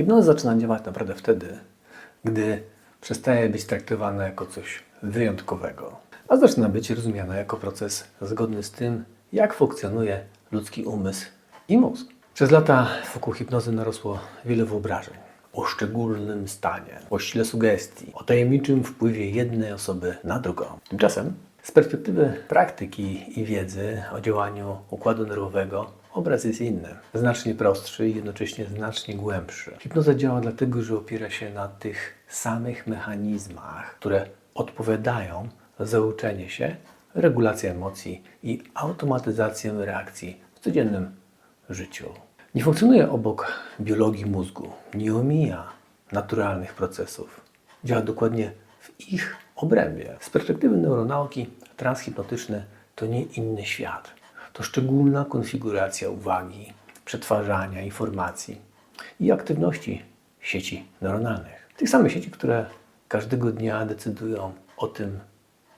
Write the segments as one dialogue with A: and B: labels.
A: Hipnoza zaczyna działać naprawdę wtedy, gdy przestaje być traktowana jako coś wyjątkowego, a zaczyna być rozumiana jako proces zgodny z tym, jak funkcjonuje ludzki umysł i mózg. Przez lata wokół hipnozy narosło wiele wyobrażeń o szczególnym stanie, o sile sugestii, o tajemniczym wpływie jednej osoby na drugą. Tymczasem z perspektywy praktyki i wiedzy o działaniu układu nerwowego obraz jest inny, znacznie prostszy i jednocześnie znacznie głębszy. Hipnoza działa dlatego, że opiera się na tych samych mechanizmach, które odpowiadają za uczenie się, regulację emocji i automatyzację reakcji w codziennym życiu. Nie funkcjonuje obok biologii mózgu, nie omija naturalnych procesów. Działa dokładnie w ich obrębie. Z perspektywy neuronauki transhipnotyczne to nie inny świat. To szczególna konfiguracja uwagi, przetwarzania informacji i aktywności sieci neuronalnych. Tych samych sieci, które każdego dnia decydują o tym,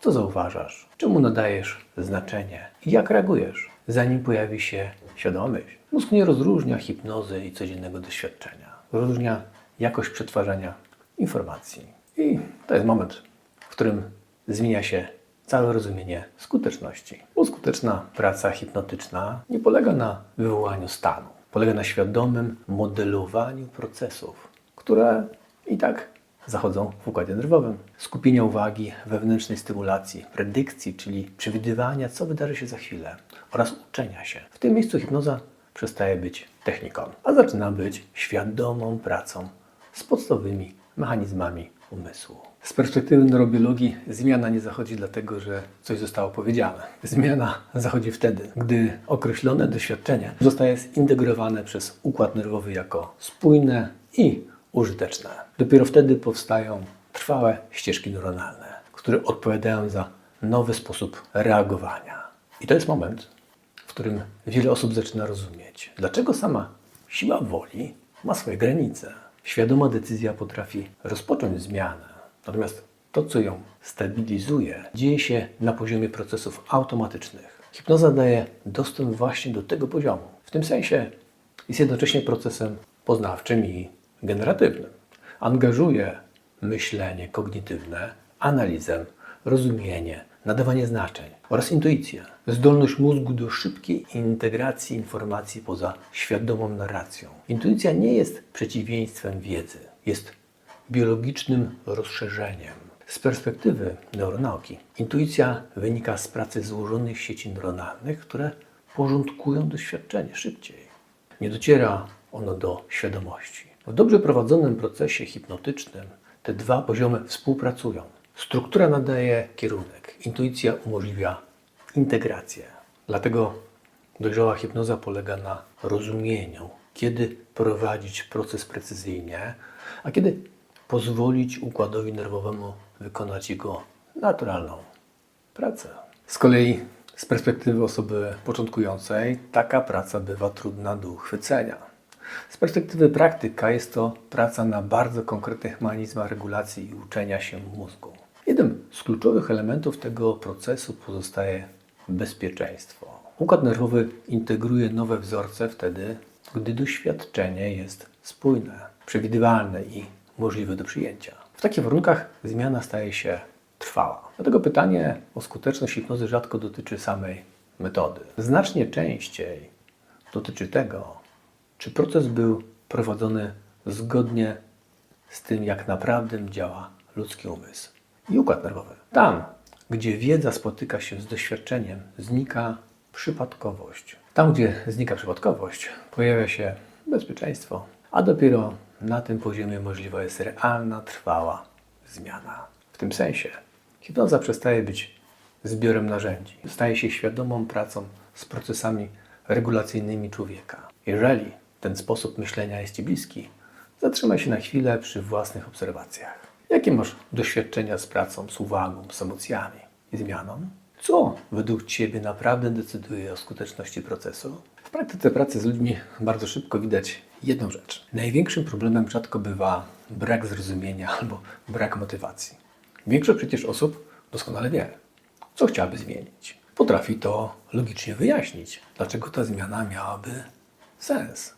A: co zauważasz, czemu nadajesz znaczenie i jak reagujesz, zanim pojawi się świadomość. Mózg nie rozróżnia hipnozy i codziennego doświadczenia. Rozróżnia jakość przetwarzania informacji. I to jest moment, w którym zmienia się całe rozumienie skuteczności. Bo skuteczna praca hipnotyczna nie polega na wywołaniu stanu. Polega na świadomym modelowaniu procesów, które i tak zachodzą w układzie nerwowym. Skupienia uwagi, wewnętrznej stymulacji, predykcji, czyli przewidywania, co wydarzy się za chwilę oraz uczenia się. W tym miejscu hipnoza przestaje być techniką, a zaczyna być świadomą pracą z podstawowymi mechanizmami umysłu. Z perspektywy neurobiologii zmiana nie zachodzi dlatego, że coś zostało powiedziane. Zmiana zachodzi wtedy, gdy określone doświadczenie zostaje zintegrowane przez układ nerwowy jako spójne i użyteczne. Dopiero wtedy powstają trwałe ścieżki neuronalne, które odpowiadają za nowy sposób reagowania. I to jest moment, w którym wiele osób zaczyna rozumieć, dlaczego sama siła woli ma swoje granice. Świadoma decyzja potrafi rozpocząć zmianę, natomiast to, co ją stabilizuje, dzieje się na poziomie procesów automatycznych. Hipnoza daje dostęp właśnie do tego poziomu. W tym sensie jest jednocześnie procesem poznawczym i generatywnym. Angażuje myślenie kognitywne, analizę, rozumienie, nadawanie znaczeń oraz intuicję. Zdolność mózgu do szybkiej integracji informacji poza świadomą narracją. Intuicja nie jest przeciwieństwem wiedzy, jest biologicznym rozszerzeniem. Z perspektywy neuronauki, intuicja wynika z pracy złożonych sieci neuronalnych, które porządkują doświadczenie szybciej. Nie dociera ono do świadomości. W dobrze prowadzonym procesie hipnotycznym te dwa poziomy współpracują. Struktura nadaje kierunek, intuicja umożliwia integrację. Dlatego dojrzała hipnoza polega na rozumieniu, kiedy prowadzić proces precyzyjnie, a kiedy pozwolić układowi nerwowemu wykonać jego naturalną pracę. Z kolei z perspektywy osoby początkującej taka praca bywa trudna do uchwycenia. Z perspektywy praktyka jest to praca na bardzo konkretnych mechanizmach regulacji i uczenia się mózgu. Jednym z kluczowych elementów tego procesu pozostaje bezpieczeństwo. Układ nerwowy integruje nowe wzorce wtedy, gdy doświadczenie jest spójne, przewidywalne i możliwe do przyjęcia. W takich warunkach zmiana staje się trwała. Dlatego pytanie o skuteczność hipnozy rzadko dotyczy samej metody. Znacznie częściej dotyczy tego, czy proces był prowadzony zgodnie z tym, jak naprawdę działa ludzki umysł i układ nerwowy. Tam, gdzie wiedza spotyka się z doświadczeniem, znika przypadkowość. Tam, gdzie znika przypadkowość, pojawia się bezpieczeństwo, a dopiero na tym poziomie możliwa jest realna, trwała zmiana. W tym sensie hipnoza przestaje być zbiorem narzędzi, staje się świadomą pracą z procesami regulacyjnymi człowieka. Jeżeli ten sposób myślenia jest Ci bliski, zatrzymaj się na chwilę przy własnych obserwacjach. Jakie masz doświadczenia z pracą, z uwagą, z emocjami i zmianą? Co według Ciebie naprawdę decyduje o skuteczności procesu? W praktyce pracy z ludźmi bardzo szybko widać jedną rzecz. Największym problemem rzadko bywa brak zrozumienia albo brak motywacji. Większość przecież osób doskonale wie, co chciałaby zmienić. Potrafi to logicznie wyjaśnić, dlaczego ta zmiana miałaby sens.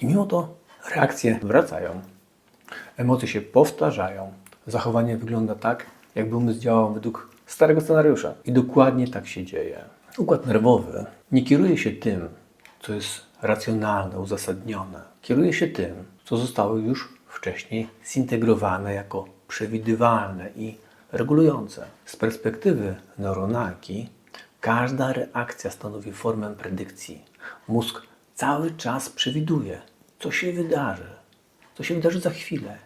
A: I mimo to Reakcje wracają, emocje się powtarzają, zachowanie wygląda tak, jakby umysł działał według starego scenariusza. I dokładnie tak się dzieje. Układ nerwowy nie kieruje się tym, co jest racjonalne, uzasadnione. Kieruje się tym, co zostało już wcześniej zintegrowane jako przewidywalne i regulujące. Z perspektywy neuronalki każda reakcja stanowi formę predykcji. Mózg cały czas przewiduje, co się wydarzy, co się wydarzy za chwilę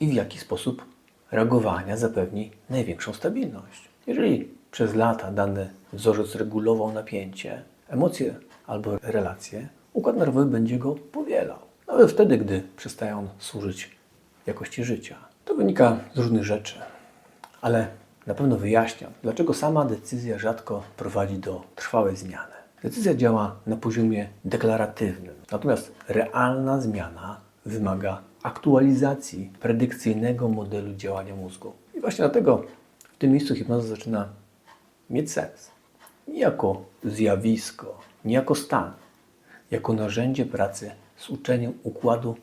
A: i w jaki sposób reagowania zapewni największą stabilność. Jeżeli przez lata dany wzorzec regulował napięcie, emocje albo relacje, układ nerwowy będzie go powielał. Nawet wtedy, gdy przestaje on służyć jakości życia. To wynika z różnych rzeczy, ale na pewno wyjaśnia, dlaczego sama decyzja rzadko prowadzi do trwałej zmiany. Decyzja działa na poziomie deklaratywnym, natomiast realna zmiana wymaga aktualizacji predykcyjnego modelu działania mózgu. I właśnie dlatego w tym miejscu hipnoza zaczyna mieć sens. Nie jako zjawisko, nie jako stan, jako narzędzie pracy z uczeniem układu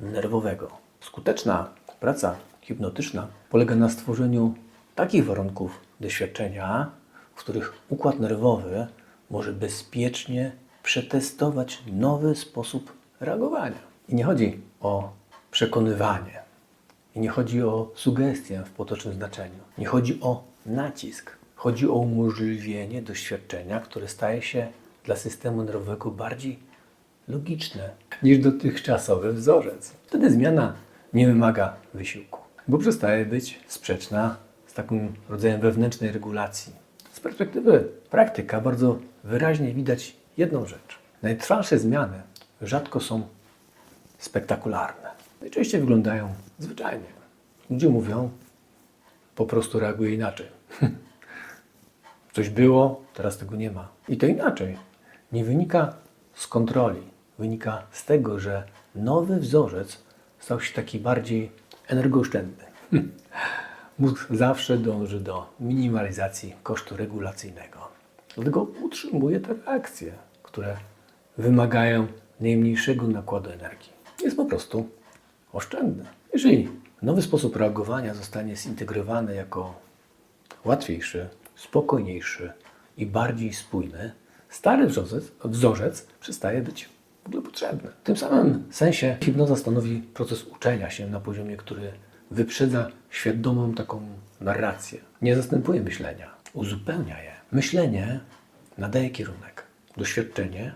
A: nerwowego. Skuteczna praca hipnotyczna polega na stworzeniu takich warunków doświadczenia, w których układ nerwowy może bezpiecznie przetestować nowy sposób reagowania. I nie chodzi o przekonywanie, i nie chodzi o sugestię w potocznym znaczeniu, nie chodzi o nacisk, chodzi o umożliwienie doświadczenia, które staje się dla systemu nerwowego bardziej logiczne niż dotychczasowy wzorzec. Wtedy zmiana nie wymaga wysiłku, bo przestaje być sprzeczna z takim rodzajem wewnętrznej regulacji. Z perspektywy praktyka bardzo wyraźnie widać jedną rzecz. Najtrwalsze zmiany rzadko są spektakularne. Najczęściej wyglądają zwyczajnie. Ludzie mówią, po prostu reaguje inaczej. Coś było, teraz tego nie ma. I to inaczej. Nie wynika z kontroli. Wynika z tego, że nowy wzorzec stał się taki bardziej energooszczędny. Mózg zawsze dąży do minimalizacji kosztu regulacyjnego. Dlatego utrzymuje te reakcje, które wymagają najmniejszego nakładu energii. Jest po prostu oszczędny. Jeżeli nowy sposób reagowania zostanie zintegrowany jako łatwiejszy, spokojniejszy i bardziej spójny, stary wzorzec, wzorzec przestaje być w ogóle potrzebny. W tym samym sensie hipnoza stanowi proces uczenia się na poziomie, który wyprzedza świadomą taką narrację. Nie zastępuje myślenia, uzupełnia je. Myślenie nadaje kierunek, doświadczenie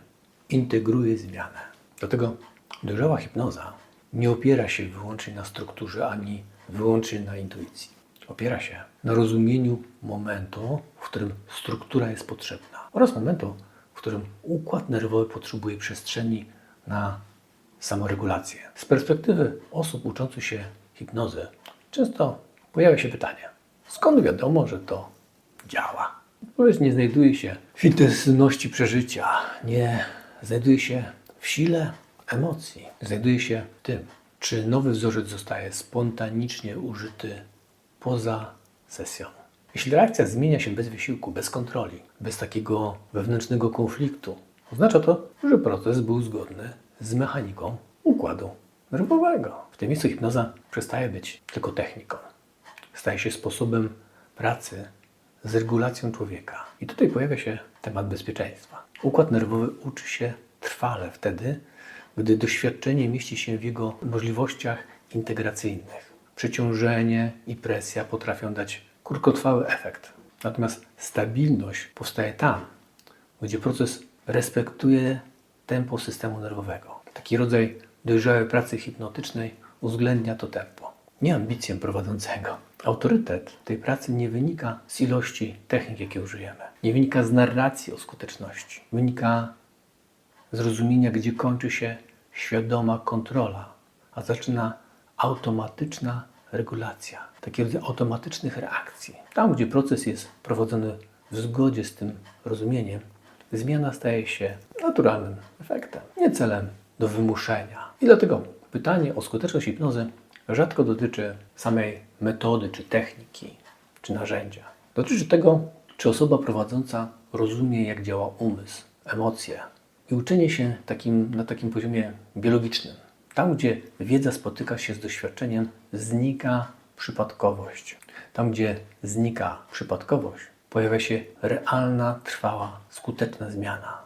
A: integruje zmianę. Dlatego dojrzała hipnoza nie opiera się wyłącznie na strukturze ani wyłącznie na intuicji. Opiera się na rozumieniu momentu, w którym struktura jest potrzebna oraz momentu, w którym układ nerwowy potrzebuje przestrzeni na samoregulację. Z perspektywy osób uczących się hipnozy często pojawia się pytanie, skąd wiadomo, że to działa? Odpowiedź nie znajduje się w intensywności przeżycia, nie znajduje się w sile emocji. Znajduje się w tym, czy nowy wzorzec zostaje spontanicznie użyty poza sesją. Jeśli reakcja zmienia się bez wysiłku, bez kontroli, bez takiego wewnętrznego konfliktu, oznacza to, że proces był zgodny z mechaniką układu nerwowego. W tym miejscu hipnoza przestaje być tylko techniką. Staje się sposobem pracy z regulacją człowieka. I tutaj pojawia się temat bezpieczeństwa. Układ nerwowy uczy się trwale wtedy, gdy doświadczenie mieści się w jego możliwościach integracyjnych. Przeciążenie i presja potrafią dać krótkotrwały efekt. Natomiast stabilność powstaje tam, gdzie proces respektuje tempo systemu nerwowego. Taki rodzaj dojrzałej pracy hipnotycznej uwzględnia to tempo. Nie ambicję prowadzącego. Autorytet tej pracy nie wynika z ilości technik, jakie użyjemy. Nie wynika z narracji o skuteczności. Wynika z rozumienia, gdzie kończy się świadoma kontrola, a zaczyna automatyczna regulacja. Taki rodzaj automatycznych reakcji. Tam, gdzie proces jest prowadzony w zgodzie z tym rozumieniem, zmiana staje się naturalnym efektem, nie celem do wymuszenia. I dlatego pytanie o skuteczność hipnozy rzadko dotyczy samej metody, czy techniki, czy narzędzia. Dotyczy tego, czy osoba prowadząca rozumie, jak działa umysł, emocje i uczenie się takim, na takim poziomie biologicznym, Tam, gdzie wiedza spotyka się z doświadczeniem, znika przypadkowość. Tam, gdzie znika przypadkowość, pojawia się realna, trwała, skuteczna zmiana.